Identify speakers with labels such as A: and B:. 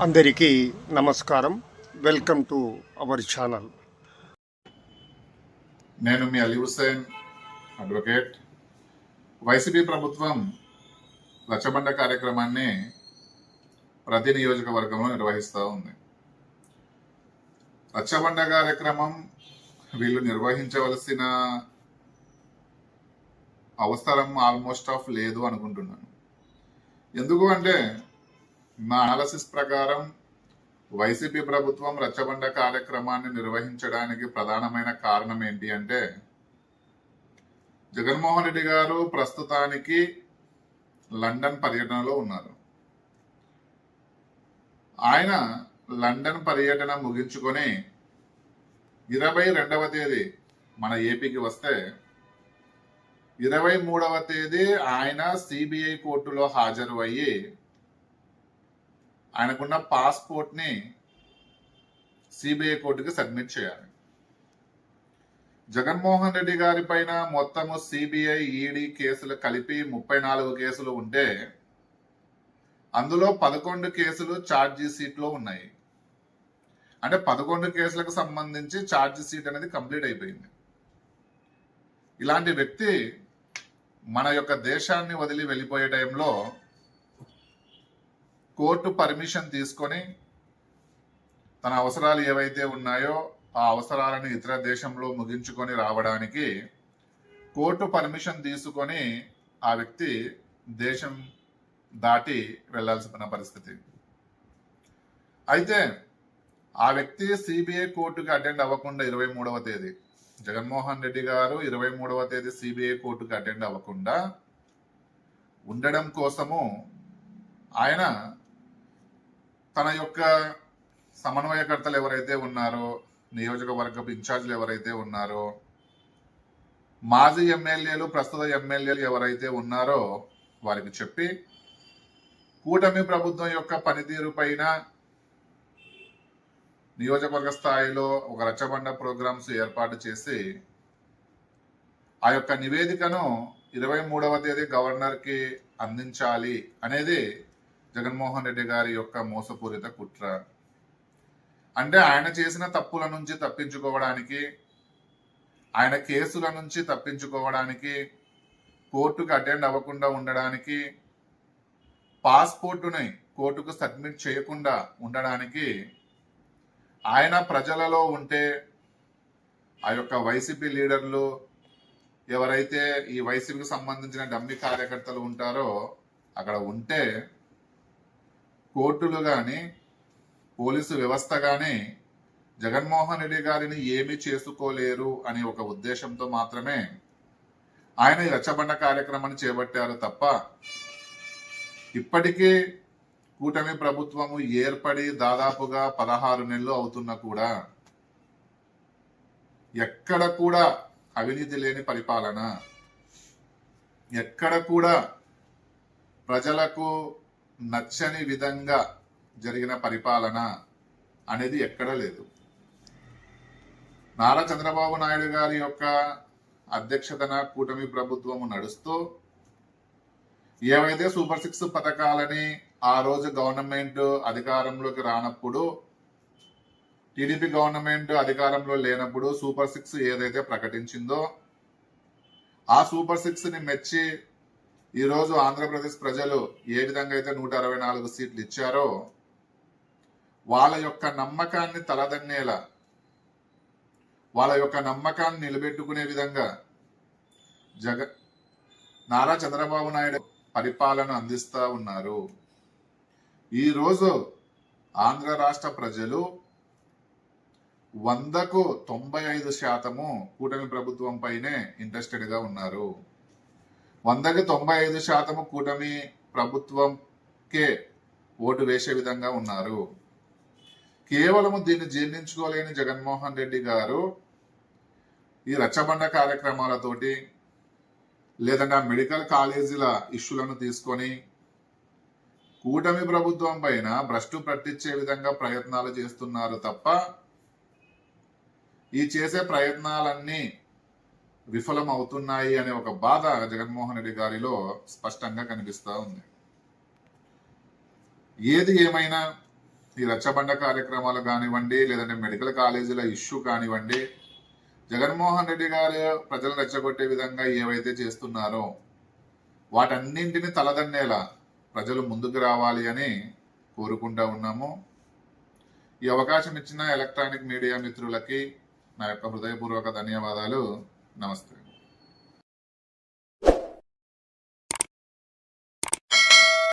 A: అందరికీ నమస్కారం. Welcome to our channel
B: నేను మీ అలీ హుసేన్ అడ్వకేట్. వైసీపీ ప్రభుత్వం రచ్చబండ కార్యక్రమాన్ని ప్రతి నియోజకవర్గంలో నిర్వహిస్తూ ఉంది. రచ్చబండ కార్యక్రమం వీళ్ళు నిర్వహించవలసిన అవసరం ఆల్మోస్ట్ ఆఫ్ లేదు అనుకుంటున్నాను. ఎందుకు అంటే నా అనాలసిస్ ప్రకారం వైసీపీ ప్రభుత్వం రచ్చబండ కార్యక్రమాన్ని నిర్వహించడానికి ప్రధానమైన కారణం ఏంటి అంటే జగన్మోహన్ రెడ్డి గారు ప్రస్తుతానికి లండన్ పర్యటనలో ఉన్నారు. ఆయన లండన్ పర్యటన ముగించుకొని ఇరవై రెండవ తేదీ మన ఏపీకి వస్తే ఇరవై మూడవ తేదీ ఆయన సిబిఐ కోర్టులో హాజరు అయ్యి ఆయనకున్న పాస్పోర్ట్ని సిబిఐ కోర్టుకి సబ్మిట్ చేయాలి. జగన్మోహన్ రెడ్డి గారి పైన మొత్తము సిబిఐ ఈడీ కేసులు కలిపి ముప్పై నాలుగు కేసులు ఉంటే అందులో పదకొండు కేసులు ఛార్జీ షీట్లో ఉన్నాయి. అంటే పదకొండు కేసులకు సంబంధించి ఛార్జీ సీట్ అనేది కంప్లీట్ అయిపోయింది. ఇలాంటి వ్యక్తి మన యొక్క దేశాన్ని వదిలి వెళ్ళిపోయే టైంలో కోర్టు పర్మిషన్ తీసుకొని తన అవసరాలు ఏవైతే ఉన్నాయో ఆ అవసరాలను ఇతర దేశంలో ముగించుకొని రావడానికి కోర్టు పర్మిషన్ తీసుకొని ఆ వ్యక్తి దేశం దాటి వెళ్ళాల్సిన పరిస్థితి. అయితే ఆ వ్యక్తి సిబిఐ కోర్టుకి అటెండ్ అవ్వకుండా ఇరవై మూడవ తేదీ జగన్మోహన్ రెడ్డి గారు ఇరవై మూడవ తేదీ సిబిఐ కోర్టుకి అటెండ్ అవ్వకుండా ఉండడం కోసము ఆయన తన యొక్క సమన్వయకర్తలు ఎవరైతే ఉన్నారో నియోజకవర్గ ఇన్ఛార్జ్లు ఎవరైతే ఉన్నారో మాజీ ఎమ్మెల్యేలు ప్రస్తుత ఎమ్మెల్యేలు ఎవరైతే ఉన్నారో వారికి చెప్పి కూటమి ప్రభుత్వం యొక్క పనితీరు పైన నియోజకవర్గ స్థాయిలో ఒక రచ్చబండ ప్రోగ్రామ్స్ ఏర్పాటు చేసి ఆ యొక్క నివేదికను ఇరవై మూడవ తేదీ గవర్నర్కి అందించాలి అనేది జగన్మోహన్ రెడ్డి గారి యొక్క మోసపూరిత కుట్ర. అంటే ఆయన చేసిన తప్పుల నుంచి తప్పించుకోవడానికి ఆయన కేసుల నుంచి తప్పించుకోవడానికి కోర్టుకు అటెండ్ అవ్వకుండా ఉండడానికి పాస్పోర్టుని కోర్టుకు సబ్మిట్ చేయకుండా ఉండడానికి ఆయన ప్రజలలో ఉంటే ఆ యొక్క వైసీపీ లీడర్లు ఎవరైతే ఈ వైసీపీకి సంబంధించిన డమ్మి కార్యకర్తలు ఉంటారో అక్కడ ఉంటే కోర్టులు కానీ పోలీసు వ్యవస్థ కానీ జగన్మోహన్ రెడ్డి గారిని ఏమీ చేసుకోలేరు అనే ఒక ఉద్దేశంతో మాత్రమే ఆయన ఈ రచ్చబండ కార్యక్రమాన్ని చేపట్టారు తప్ప ఇప్పటికే కూటమి ప్రభుత్వము ఏర్పడి దాదాపుగా పదహారు నెలలు అవుతున్నా కూడా ఎక్కడ కూడా అవినీతి లేని పరిపాలన. ఎక్కడ కూడా ప్రజలకు నచ్చని విధంగా జరిగిన పరిపాలన అనేది ఎక్కడా లేదు. నారా చంద్రబాబు నాయుడు గారి యొక్క అధ్యక్షతన కూటమి ప్రభుత్వము నడుస్తూ ఏవైతే సూపర్ సిక్స్ పథకాలని ఆ రోజు గవర్నమెంట్ అధికారంలోకి రానప్పుడు టీడీపీ గవర్నమెంట్ అధికారంలో లేనప్పుడు సూపర్ సిక్స్ ఏదైతే ప్రకటించిందో ఆ సూపర్ సిక్స్ని మెచ్చి ఈరోజు ఆంధ్రప్రదేశ్ ప్రజలు ఏ విధంగా అయితే నూట అరవై నాలుగు సీట్లు ఇచ్చారో వాళ్ళ యొక్క నమ్మకాన్ని తలదన్నేలా వాళ్ళ యొక్క నమ్మకాన్ని నిలబెట్టుకునే విధంగా జగ నారా చంద్రబాబు నాయుడు పరిపాలన అందిస్తా ఉన్నారు. ఈరోజు ఆంధ్ర రాష్ట్ర ప్రజలు వందకు తొంభై ఐదు శాతము కూటమి ప్రభుత్వం పైనే ఇంట్రెస్టెడ్గా ఉన్నారు. వందకి తొంభై ఐదు శాతం కూటమి ప్రభుత్వంకే ఓటు వేసే విధంగా ఉన్నారు. కేవలము దీన్ని జీర్ణించుకోలేని జగన్మోహన్ రెడ్డి గారు ఈ రచ్చబండ కార్యక్రమాలతోటి లేదంటే మెడికల్ కాలేజీల ఇష్యూలను తీసుకొని కూటమి ప్రభుత్వం పైన భ్రష్టు పట్టించే విధంగా ప్రయత్నాలు చేస్తున్నారు తప్ప ఈ చేసే ప్రయత్నాలన్నీ విఫలం అవుతున్నాయి అనే ఒక బాధ జగన్మోహన్ రెడ్డి గారిలో స్పష్టంగా కనిపిస్తూ ఉంది. ఏది ఏమైనా ఈ రచ్చబండ కార్యక్రమాలు కానివ్వండి లేదంటే మెడికల్ కాలేజీల ఇష్యూ కానివ్వండి జగన్మోహన్ రెడ్డి గారు ప్రజలు రెచ్చగొట్టే విధంగా ఏవైతే చేస్తున్నారో వాటన్నింటిని తలదన్నేలా ప్రజలు ముందుకు రావాలి అని కోరుకుంటా ఉన్నాము. ఈ అవకాశం ఇచ్చిన ఎలక్ట్రానిక్ మీడియా మిత్రులకి నా యొక్క హృదయపూర్వక ధన్యవాదాలు. నమస్తే.